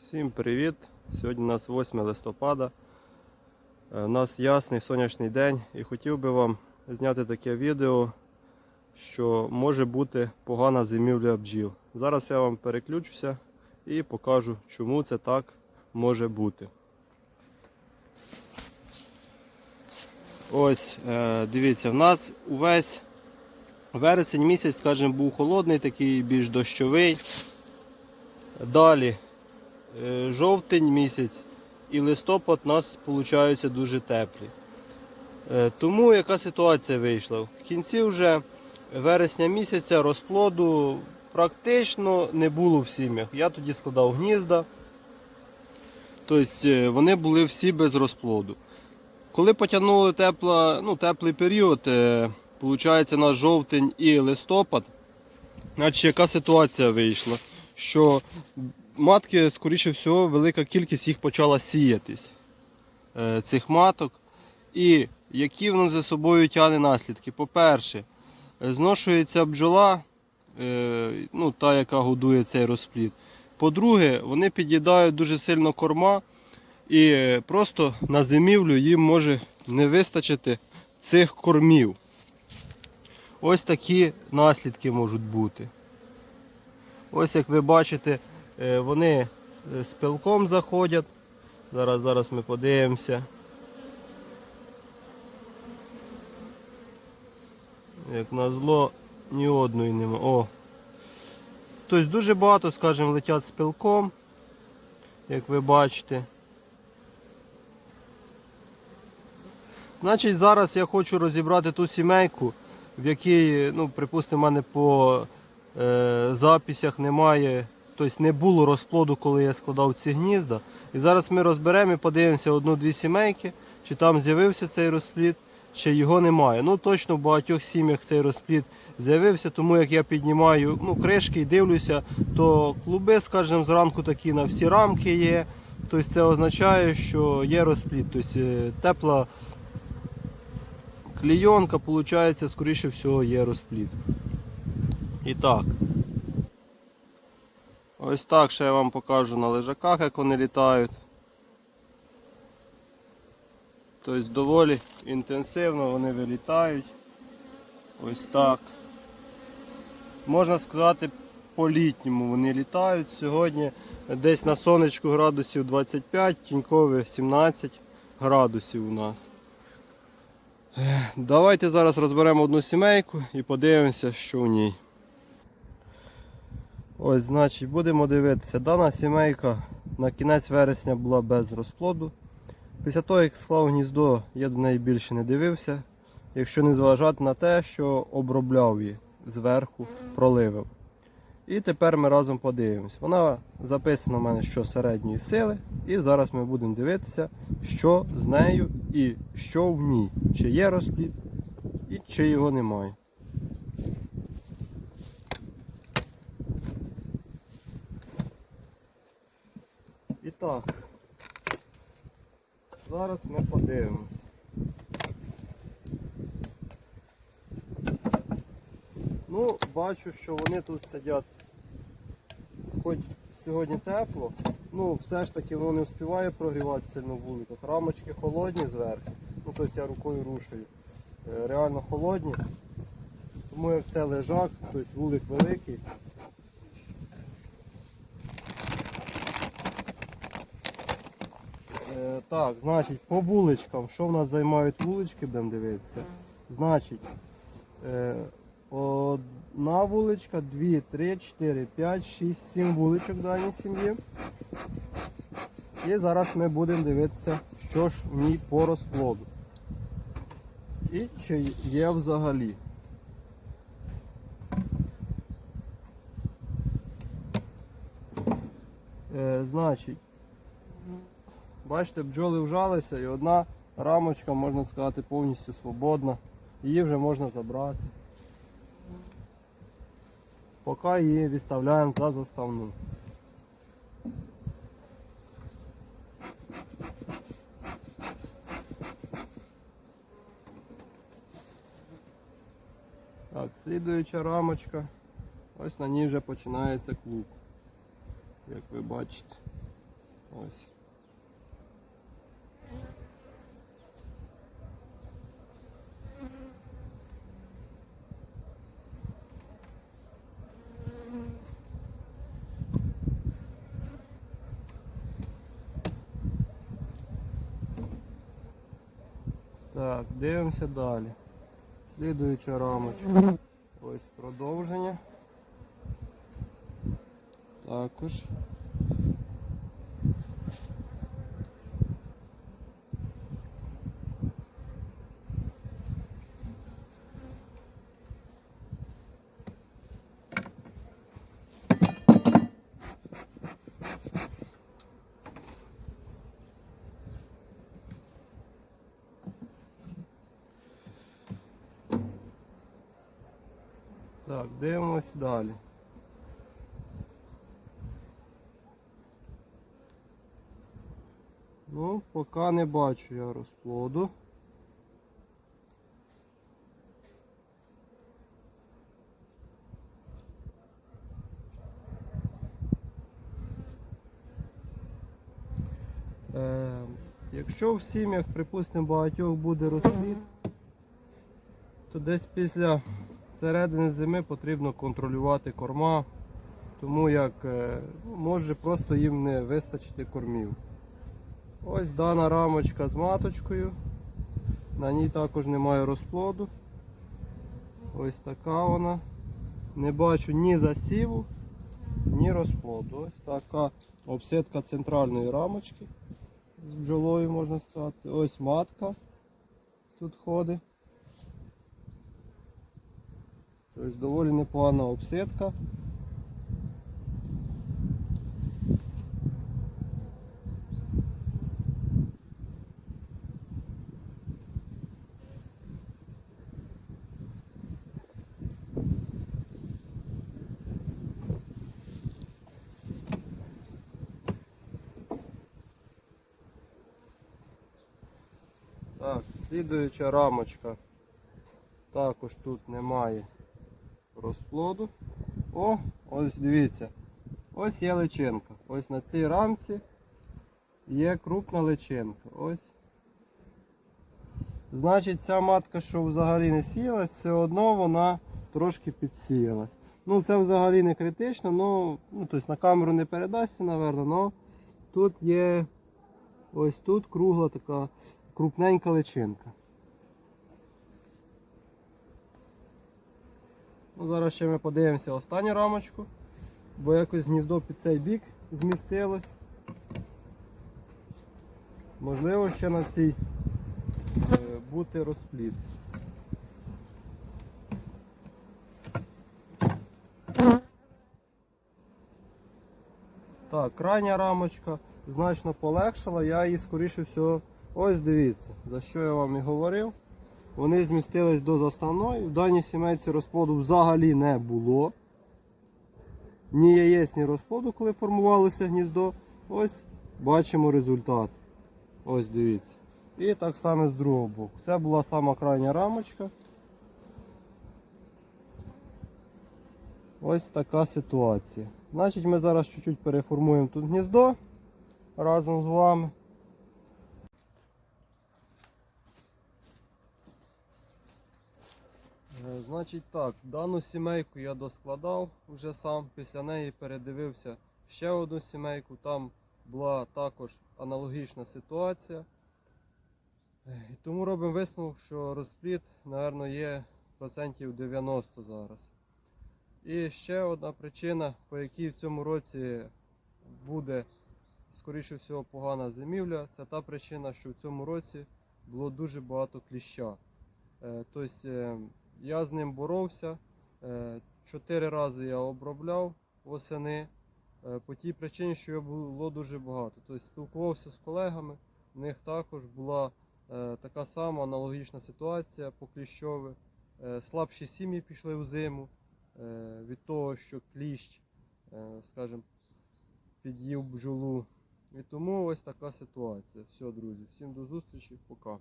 Всім привіт! Сьогодні у нас 8 листопада. Е, У нас ясний сонячний день і хотів би вам зняти таке відео, що може бути погана зимівля бджіл. Зараз я вам переключуся і покажу, чому це так може бути. Ось, е, дивіться, в нас увесь вересень місяць, скажімо, був холодний, такий більш дощовий. Далі жовтень місяць і листопад у нас получаються дуже теплі. Е, Тому яка ситуація вийшла? В кінці вже вересня місяця розплоду практично не було в сім'ях. Я тоді складав гнізда. Тобто е, вони були всі без розплоду. Коли потягнули тепла, ну, теплий період, е, виходить на жовтень і листопад, значить яка ситуація вийшла? Що матки, скоріше всього, велика кількість їх почала сіятись, е, цих маток. І які воно за собою тягне наслідки? По-перше, зношується бджола, е, ну, та, яка годує цей розплід. По-друге, вони під'їдають дуже сильно корма, і е, просто на зимівлю їм може не вистачити цих кормів. Ось такі наслідки можуть бути. Ось як ви бачите, вони е, з пилком заходять. Зараз, зараз ми подивимося. Як на зло, ні одної нема. О. Тобто дуже багато, скажімо, летять з пилком, як ви бачите. Значить, зараз я хочу розібрати ту сімейку, в якій, ну, припустимо, в мене по е, записях немає, тобто не було розплоду, коли я складав ці гнізда. І зараз ми розберемо і подивимося одну-дві сімейки, чи там з'явився цей розплід, чи його немає. Ну точно в багатьох сім'ях цей розплід з'явився, тому як я піднімаю ну, кришки і дивлюся, то клуби, скажімо, зранку такі на всі рамки є. Тобто це означає, що є розплід. Тобто е, тепла клійонка, виходить, скоріше всього, є розплід. І так. Ось так ще я вам покажу на лежаках, як вони літають. Тобто доволі інтенсивно вони вилітають. Ось так. Можна сказати, по-літньому вони літають. Сьогодні десь на сонечку градусів 25, тінькове 17 градусів у нас. Давайте зараз розберемо одну сімейку і подивимося, що в ній. Ось, значить, будемо дивитися. Дана сімейка на кінець вересня була без розплоду. Після того, як склав гніздо, я до неї більше не дивився, якщо не зважати на те, що обробляв її зверху, проливив. І тепер ми разом подивимось. Вона записана в мене, що середньої сили. І зараз ми будемо дивитися, що з нею і що в ній. Чи є розплід і чи його немає. І так, зараз ми подивимось. Ну, бачу, що вони тут сидять, хоч сьогодні тепло, ну все ж таки воно не встигає прогріватися сильно в. Рамочки холодні зверху, ну тобто я рукою рушую. Е, Реально холодні. Тому як це лежак, тобто вулик великий. Е, Так, значить, по вуличкам, що в нас займають вулички, будемо дивитися. Значить, е, одна вуличка, дві, три, чотири, п'ять, шість, сім вуличок в даній сім'ї. І зараз ми будемо дивитися, що ж в ній по розплоду. І чи є взагалі. Е, значить, Бачите, бджоли вжалися і одна рамочка, можна сказати, повністю свободна. Її вже можна забрати. Поки її відставляємо за заставну. Так, слідуюча рамочка. Ось на ній вже починається клуб, як ви бачите. Ось. Так, дивимося далі. Слідуюча рамочка. Ось продовження. Також. Так, дивимось далі. Ну, поки не бачу я розплоду. Е, якщо в сім'ях, припустимо, багатьох буде розплід, то десь після середини зими потрібно контролювати корма, тому як е, може просто їм не вистачити кормів. Ось дана рамочка з маточкою. На ній також немає розплоду. Ось така вона. Не бачу ні засіву, ні розплоду. Ось така обсидка центральної рамочки. З бджолою можна сказати. Ось матка тут ходить. Тобто доволі непогана обсидка. Так, слідуюча рамочка. Також тут немає розплоду. О, ось дивіться. Ось є личинка. Ось на цій рамці є крупна личинка. Ось. Значить, ця матка, що взагалі не сіялась, все одно вона трошки підсіялась. Ну, це взагалі не критично, но, ну, тобто на камеру не передасться, напевно, але тут є ось тут кругла така крупненька личинка. Ну, зараз ще ми подивимося останню рамочку, бо якось гніздо під цей бік змістилось. Можливо, ще на цій е, бути розплід. Так, крайня рамочка значно полегшала, я її скоріше всього, ось дивіться, за що я вам і говорив. Вони змістились до заставної. В даній сімейці розплоду взагалі не було. Ні яєць, ні розплоду, коли формувалося гніздо. Ось бачимо результат. Ось дивіться. І так само з другого боку. Це була сама крайня рамочка. Ось така ситуація. Значить, ми зараз чуть-чуть переформуємо тут гніздо разом з вами. Значить так, дану сімейку я доскладав вже сам, після неї передивився ще одну сімейку, там була також аналогічна ситуація. Е, І тому робимо висновок, що розплід, мабуть, є процентів 90 зараз. І ще одна причина, по якій в цьому році буде, скоріше всього, погана зимівля, це та причина, що в цьому році було дуже багато кліща. Е, Тобто е, я з ним боровся. е, Чотири рази я обробляв восени е, по тій причині, що його було дуже багато. Тобто спілкувався з колегами, в них також була е, така сама аналогічна ситуація по кліщові. Слабші сім'ї пішли в зиму від того, що кліщ, скажімо, під'їв бджолу. І тому ось така ситуація. Все, друзі, всім до зустрічі, пока.